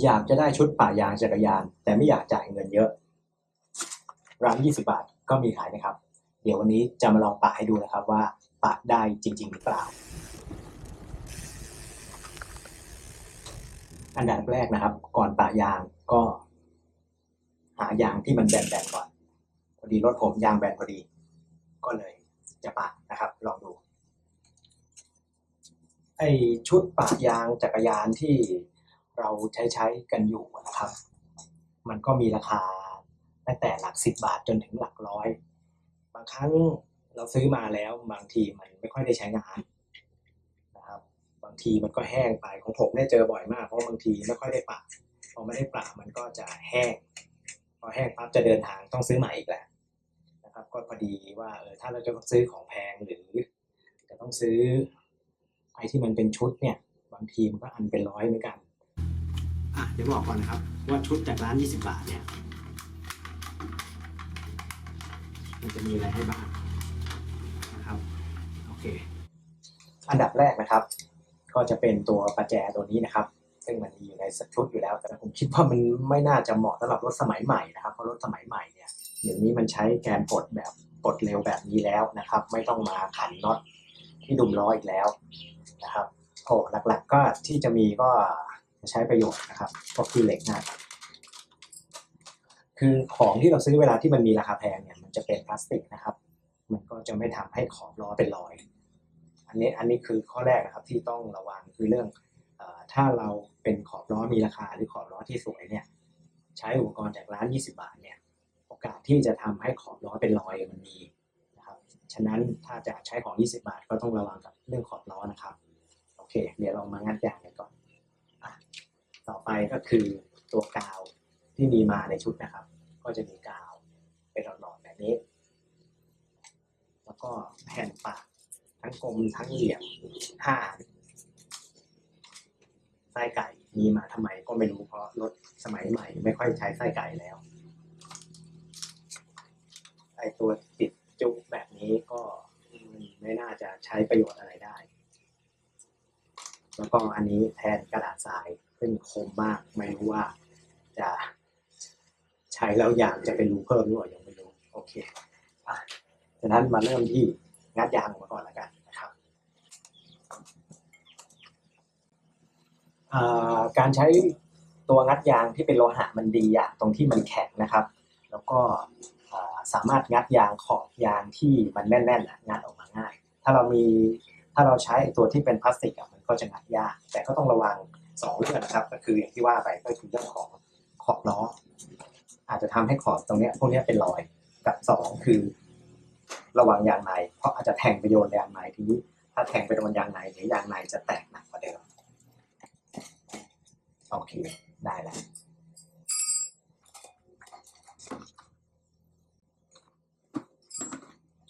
อยากจะได้ชุดป่ายางจักรยาน แต่ไม่อยากจ่ายเงินเยอะ ร้าน 20 บาทก็มีขายนะครับ เดี๋ยววันนี้จะมาลองปะให้ดูนะครับว่าปะได้จริง ๆ หรือเปล่า อันดับแรกนะครับ ก่อนปะยางก็ หายางที่มันแบนๆก่อน พอดีรถผมยางแบนพอดี ก็เลยจะปะนะครับ ลองดู ไอชุดปะยางจักรยานที่ เราใช้ใช้กันอยู่นะครับ มันก็มีราคาตั้งแต่หลักสิบบาทจนถึงหลักร้อย บางครั้งเราซื้อมาแล้วบางทีมันไม่ค่อยได้ใช้งานนะครับ บางทีมันก็แห้งไปของผมเนี่ยเจอบ่อยมากเพราะบางทีไม่ค่อยได้ปะพอไม่ได้ปะมันก็จะแห้ง พอแห้งปั๊บจะเดินทางต้องซื้อใหม่อีกแหละนะครับ ก็พอดีว่าเออถ้าเราจะซื้อของแพงหรือจะต้องซื้อไอ้ที่มันเป็นชุดเนี่ย บางทีมันก็อันเป็นร้อยเหมือนกัน อะเดี๋ยวบอกก่อนนะครับ ว่าชุดจากร้าน 20 บาทเนี่ยมันจะมีอะไรให้บ้างนะครับโอเค อันดับแรกนะครับ ก็จะเป็นตัวประแจตัวนี้นะครับ ซึ่งมันมีอยู่ในชุดอยู่แล้ว แต่ผมคิดว่ามันไม่น่าจะเหมาะสำหรับรถสมัยใหม่นะครับเพราะรถสมัยใหม่เนี่ยเดี๋ยวนี้มันใช้แกนปลดแบบปลดเร็วแบบนี้แล้วนะครับ ไม่ต้องมาขันน็อตที่ดุมล้ออีกแล้วนะครับโอ้หลักๆก็ที่จะมีก็ จะใช้ประโยชน์นะครับ ก็คือเหล็กนะคือของที่เราซื้อเวลาที่มันมีราคาแพงเนี่ยมันจะเป็นพลาสติกนะครับ มันก็จะไม่ทำให้ขอบล้อเป็นรอย อันนี้อันนี้คือข้อแรกนะครับที่ต้องระวังคือเรื่องอถ้าเราเป็นขอบล้อมีราคาหรือขอบล้อที่สวยเนี่ยใช้อุปกรณ์จากร้าน 20 บาทเนี่ยโอกาสที่จะทำให้ขอบล้อเป็นรอยมันมีนะครับฉะนั้นถ้าจะใช้ของ 20 บาทก็ต้องระวังกับเรื่องขอบล้อนะครับโอเค เดี๋ยวเรามางัดยางกันก่อนอะต่อ ไปก็คือตัวกาวที่มีมาในชุดนะครับ ก็จะมีกาวเป็นหลอดๆแบบนี้ แล้วก็แผ่นปากทั้งกลมทั้งเหลี่ยมห้าไส้ไก่มีมาทำไมก็ไม่รู้เพราะรถสมัยใหม่ ไม่ค่อยใช้ไส้ไก่แล้วไอตัวติดจุกแบบนี้ก็ไม่น่าจะใช้ประโยชน์อะไรได้ แล้วก็อันนี้แทนกระดาษทราย ซึ่งคมมากไม่รู้ว่าจะใช้แล้วยางจะเป็นรูเพิ่มหรือเปล่ายังไม่รู้โอเคอะฉะนั้นมาเริ่มที่งัดยางมาก่อนแล้วกันนะครับการใช้ตัวงัดยางที่เป็นโลหะมันดีอย่างตรงที่มันแข็งนะครับ แล้วก็สามารถงัดยางขอบยางที่มันแน่นๆอะงัดออกมาง่าย ถ้าเรามีถ้าเราใช้ตัวที่เป็นพลาสติกอะมันก็จะงัดยาก แต่ก็ต้องระวัง สองเรื่องนะครับ ก็คืออย่างที่ว่าไปก็คือเรื่องของขอบล้อ อาจจะทำให้ขอบตรงเนี้ยพวกเนี้ยเป็นรอยกับสองคือ ระวังยางในเพราะอาจจะแทงไปโยนยางในทีนี้ ถ้าแทงไปโดนยางในเดี๋ยวยางในจะแตกหนักกว่าเดิมโอเคได้แล้ว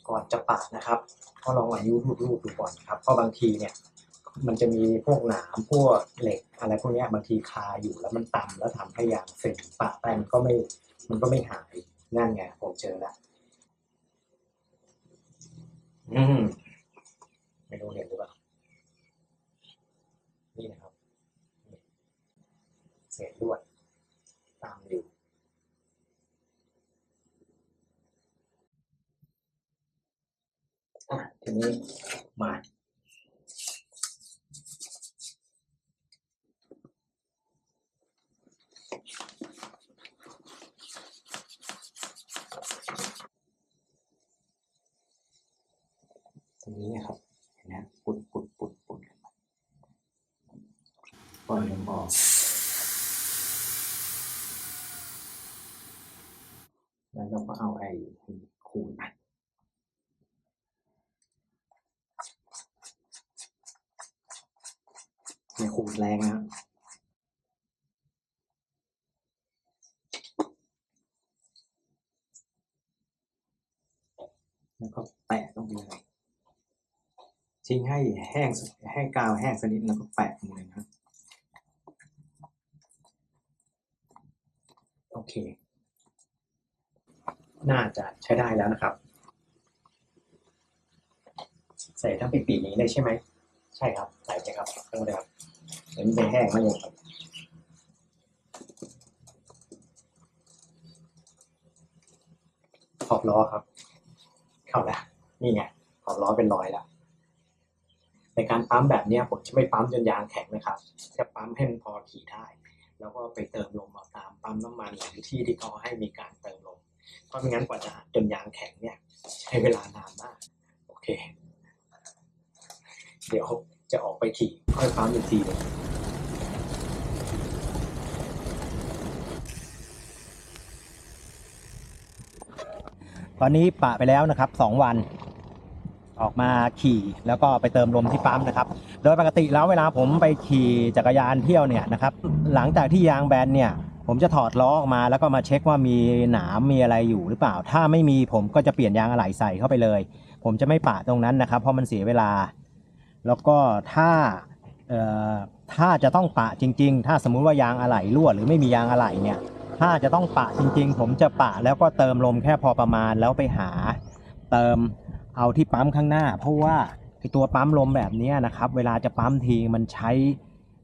ก่อนจะปัดนะครับ ก็ลองอายุรูดๆดูก่อนครับเพราะบางทีเนี่ย มันจะมีพวกหนามพวกเหล็กอะไรพวกนี้บางทีคาอยู่แล้วมันต่ำแล้วทำให้ยางเฟรนปะไปมันก็ไม่มันก็ไม่หายนั่นไงผมเจอแล้วอืมไม่รู้เห็นหรือเปล่านี่นะครับเศษลวดตามอยู่อะทีนี้มา รงนี้ครับ เห็นไหมปุดปุดปุดปุดปล่อยลมออกแล้วเราก็เอาไอ้คูณไปเนี่ยคูณแรงนะ ทิ้งให้แห้งให้กาวแห้งสนิทแล้วก็แปะลงเลยนะโอเค น่าจะใช้ได้แล้วนะครับ ใส่ทั้งปีปีนี้ได้ใช่ไหม ใช่ครับ ใส่ไลยครับทั้งหดเลยครับเดี๋ยวมันจะแห้งไม่หมยับขอบล้อครับ เข้าแล้วนี่ไงขอบล้อเป็นรอยแล้ว ในการปั๊มแบบนี้ผมจะไม่ปั๊มจนยางแข็งนะครับจะปั๊มให้มันพอขี่ได้ แล้วก็ไปเติมลมเอาตามปั๊มน้ำมันหรือที่ที่เขาให้มีการเติมลมเพราะไม่งั้นกว่าจะจนยางแข็งเนี่ย ใช้เวลานานมากโอเค เดี๋ยวจะออกไปขี่ค่อยปั๊มอีกทีหนึงตอนนี้ปะไปแล้วนะครับสองวัน ออกมาขี่แล้วก็ไปเติมลมที่ปั๊มนะครับ โดยปกติแล้วเวลาผมไปขี่จักรยานเที่ยวเนี่ยนะครับหลังจากที่ยางแบนเนี่ยผมจะถอดล้อออกมาแล้วก็มาเช็คว่ามีหนามมีอะไรอยู่หรือเปล่า ถ้าไม่มีผมก็จะเปลี่ยนยางอะไหล่ใส่เข้าไปเลย ผมจะไม่ปะตรงนั้นนะครับ เพราะมันเสียเวลา แล้วก็ถ้าถ้าจะต้องปะจริง ๆ ถ้าสมมุติว่ายางอะไหล่รั่วหรือไม่มียางอะไหล่เนี่ย ถ้าจะต้องปะจริง ๆ ผมจะปะแล้วก็เติมลมแค่พอประมาณแล้วไปหา เติม เอาที่ปั๊มข้างหน้า เพราะว่าไอตัวปั๊มลมแบบนี้นะครับ เวลาจะปั๊มทีมันใช้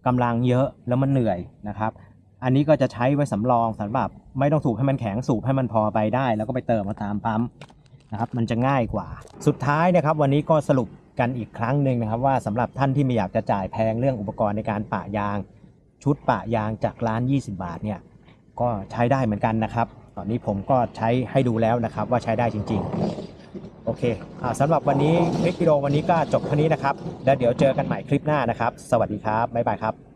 กำลังเยอะแล้วมันเหนื่อยนะครับ อันนี้ก็จะใช้ไว้สำรองสำหรับ ไม่ต้องสูบให้มันแข็งสูบให้มันพอไปได้ แล้วก็ไปเติมมาตามปั๊มนะครับมันจะง่ายกว่า สุดท้ายนะครับ วันนี้ก็สรุปกันอีกครั้งหนึ่งนะครับ ว่าสำหรับท่านที่ไม่อยากจะจ่ายแพงเรื่องอุปกรณ์ในการปะยาง ชุดปะยางจากร้าน 20 บาทเนี่ยก็ใช้ได้เหมือนกันนะครับ ตอนนี้ผมก็ใช้ให้ดูแล้วนะครับว่าใช้ได้จริง ๆ โอเคอสำหรับวันนี้คลิปวิดีโอวันนี้ก็จบเท่านี้นะครับ แล้วเดี๋ยวเจอกันใหม่คลิปหน้านะครับ สวัสดีครับ บ๊ายบายครับ